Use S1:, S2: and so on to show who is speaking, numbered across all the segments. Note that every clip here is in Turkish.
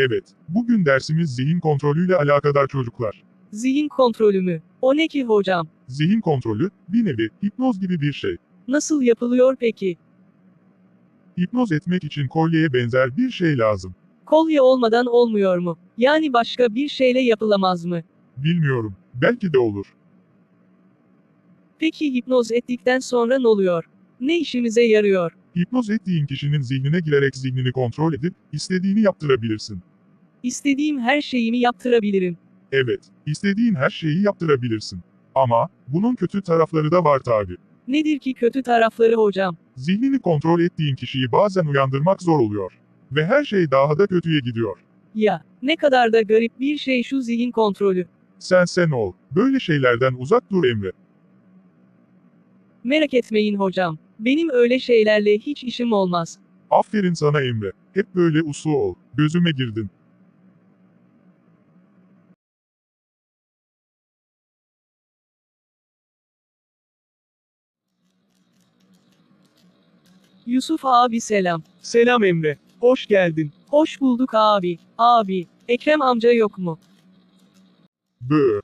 S1: Evet, bugün dersimiz zihin kontrolüyle alakadar çocuklar.
S2: Zihin kontrolü mü? O ne ki hocam?
S1: Zihin kontrolü, bir nevi, hipnoz gibi bir şey.
S2: Nasıl yapılıyor peki?
S1: Hipnoz etmek için kolyeye benzer bir şey lazım.
S2: Kolye olmadan olmuyor mu? Yani başka bir şeyle yapılamaz mı?
S1: Bilmiyorum, belki de olur.
S2: Peki hipnoz ettikten sonra ne oluyor? Ne işimize yarıyor?
S1: Hipnoz ettiğin kişinin zihnine girerek zihnini kontrol edip, istediğini yaptırabilirsin.
S2: İstediğim her şeyimi yaptırabilirim.
S1: Evet, istediğin her şeyi yaptırabilirsin. Ama, bunun kötü tarafları da var tabi.
S2: Nedir ki kötü tarafları hocam?
S1: Zihnini kontrol ettiğin kişiyi bazen uyandırmak zor oluyor. Ve her şey daha da kötüye gidiyor.
S2: Ya, ne kadar da garip bir şey şu zihin kontrolü.
S1: Sen sen ol. Böyle şeylerden uzak dur Emre.
S2: Merak etmeyin hocam. Benim öyle şeylerle hiç işim olmaz.
S1: Aferin sana Emre. Hep böyle uslu ol. Gözüme girdin.
S2: Yusuf abi selam.
S3: Selam Emre. Hoş geldin.
S2: Hoş bulduk abi. Abi, Ekrem amca yok mu?
S1: Bö.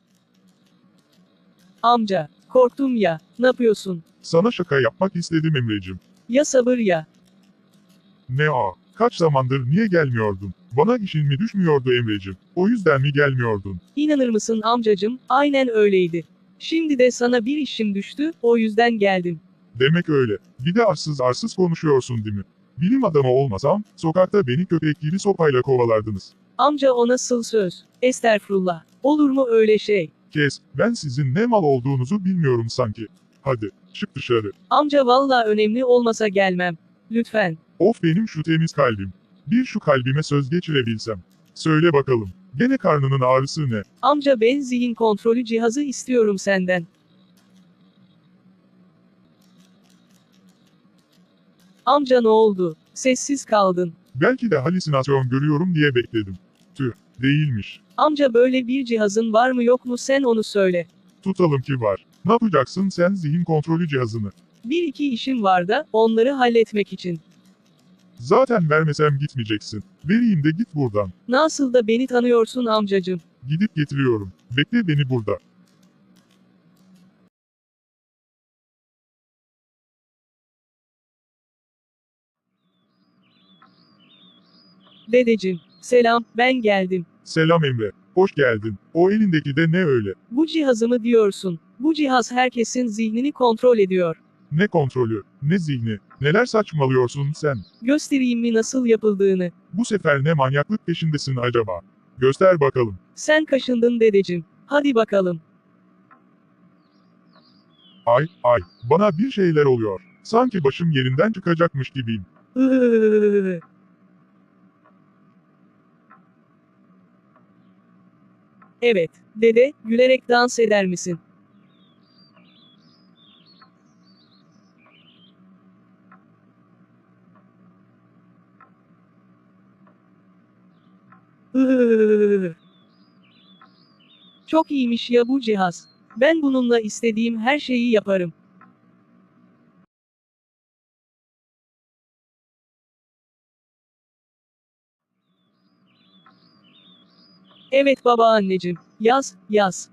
S2: Amca, korktum ya. Ne yapıyorsun?
S1: Sana şaka yapmak istedim Emrecim.
S2: Ya sabır ya.
S1: Ne o? Kaç zamandır niye gelmiyordun? Bana işin mi düşmüyordu Emrecim? O yüzden mi gelmiyordun?
S2: İnanır mısın amcacım? Aynen öyleydi. Şimdi de sana bir işim düştü, o yüzden geldim.
S1: Demek öyle. Bir de arsız arsız konuşuyorsun değil mi? Bilim adamı olmasam, sokakta beni köpek gibi sopayla kovalardınız.
S2: Amca o nasıl söz? Estağfurullah. Olur mu öyle şey?
S1: Kes, ben sizin ne mal olduğunuzu bilmiyorum sanki. Hadi, çık dışarı.
S2: Amca valla önemli olmasa gelmem. Lütfen.
S1: Of benim şu temiz kalbim. Bir şu kalbime söz geçirebilsem. Söyle bakalım, gene karnının ağrısı ne?
S2: Amca ben zihin kontrolü cihazı istiyorum senden. Amca ne oldu? Sessiz kaldın.
S1: Belki de halüsinasyon görüyorum diye bekledim. Tüh, değilmiş.
S2: Amca böyle bir cihazın var mı yok mu sen onu söyle.
S1: Tutalım ki var. Ne yapacaksın sen zihin kontrolü cihazını?
S2: Bir iki işim var da onları halletmek için.
S1: Zaten vermesem gitmeyeceksin. Vereyim de git buradan.
S2: Nasıl da beni tanıyorsun amcacım.
S1: Gidip getiriyorum. Bekle beni burada.
S2: Dedeciğim, selam, ben geldim.
S1: Selam Emre. Hoş geldin. O elindeki de ne öyle?
S2: Bu cihazımı diyorsun. Bu cihaz herkesin zihnini kontrol ediyor.
S1: Ne kontrolü, ne zihni, neler saçmalıyorsun sen?
S2: Göstereyim mi nasıl yapıldığını.
S1: Bu sefer ne manyaklık peşindesin acaba? Göster bakalım.
S2: Sen kaşındın dedeciğim. Hadi bakalım.
S1: Ay, ay, bana bir şeyler oluyor. Sanki başım yerinden çıkacakmış gibiyim.
S2: Iııı. Evet, dede, gülerek dans eder misin? Çok iyiymiş ya bu cihaz. Ben bununla istediğim her şeyi yaparım. Evet babaanneciğim. Yaz, yaz.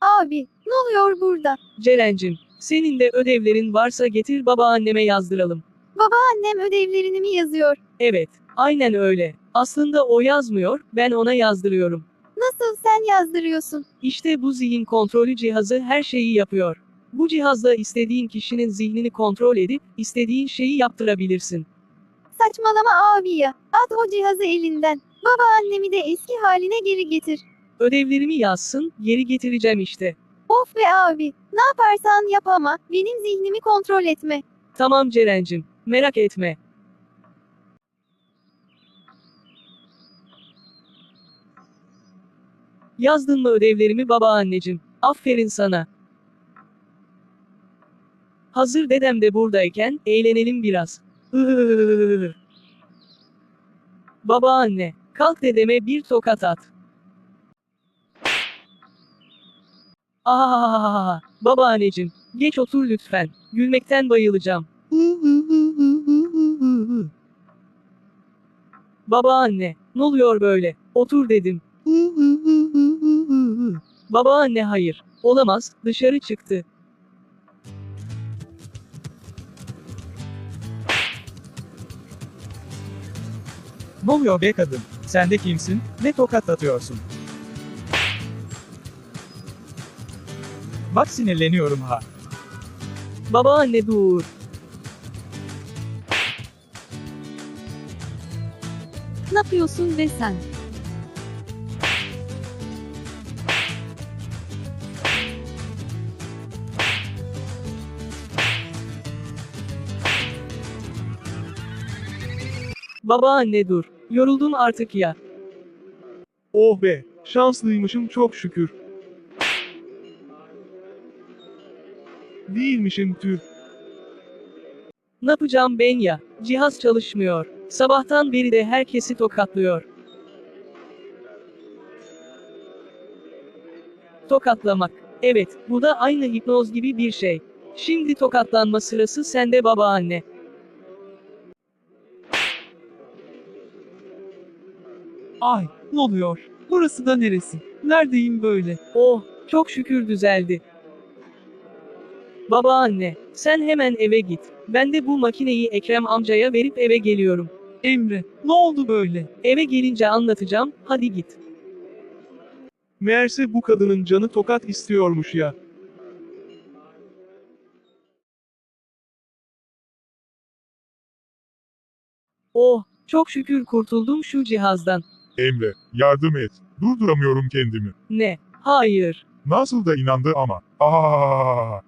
S4: Abi, ne oluyor burada?
S2: Ceren'cim, senin de ödevlerin varsa getir babaanneme yazdıralım.
S4: Annem ödevlerini mi yazıyor?
S2: Evet, aynen öyle. Aslında o yazmıyor, ben ona yazdırıyorum.
S4: Nasıl sen yazdırıyorsun?
S2: İşte bu zihin kontrolü cihazı her şeyi yapıyor. Bu cihazla istediğin kişinin zihnini kontrol edip, istediğin şeyi yaptırabilirsin.
S4: Saçmalama abi ya. At o cihazı elinden. Babaannemi de eski haline geri getir.
S2: Ödevlerimi yazsın, geri getireceğim işte.
S4: Of be abi. Ne yaparsan yap ama benim zihnimi kontrol etme.
S2: Tamam Ceren'cim, merak etme. Yazdın mı ödevlerimi babaanneciğim? Aferin sana. Hazır dedem de buradayken, eğlenelim biraz. Babaanne, kalk dedeme bir tokat at. Ahahaha, babaanneciğim, geç otur lütfen. Gülmekten bayılacağım. Babaanne, ne oluyor böyle? Otur dedim. Babaanne hayır. Olamaz, dışarı çıktı.
S3: Ne oluyor be kadın? Sen de kimsin? Ne tokat atıyorsun? Bak sinirleniyorum ha.
S2: Babaanne dur.
S4: Ne yapıyorsun be sen?
S2: Babaanne dur. Yoruldum artık ya.
S3: Oh be, şanslıymışım çok şükür. Değilmişim tüh.
S2: Ne yapacağım ben ya? Cihaz çalışmıyor. Sabahtan beri de herkesi tokatlıyor. Tokatlamak. Evet, bu da aynı hipnoz gibi bir şey. Şimdi tokatlanma sırası sende babaanne.
S5: Ay, ne oluyor? Burası da neresi? Neredeyim böyle?
S2: Oh, çok şükür düzeldi. Babaanne, sen hemen eve git. Ben de bu makineyi Ekrem amcaya verip eve geliyorum.
S5: Emre, ne oldu böyle?
S2: Eve gelince anlatacağım, hadi git.
S3: Meğerse bu kadının canı tokat istiyormuş ya.
S2: Oh, çok şükür kurtuldum şu cihazdan.
S1: Emre, yardım et. Durduramıyorum kendimi.
S2: Ne? Hayır.
S1: Nasıl da inandı ama. Aa!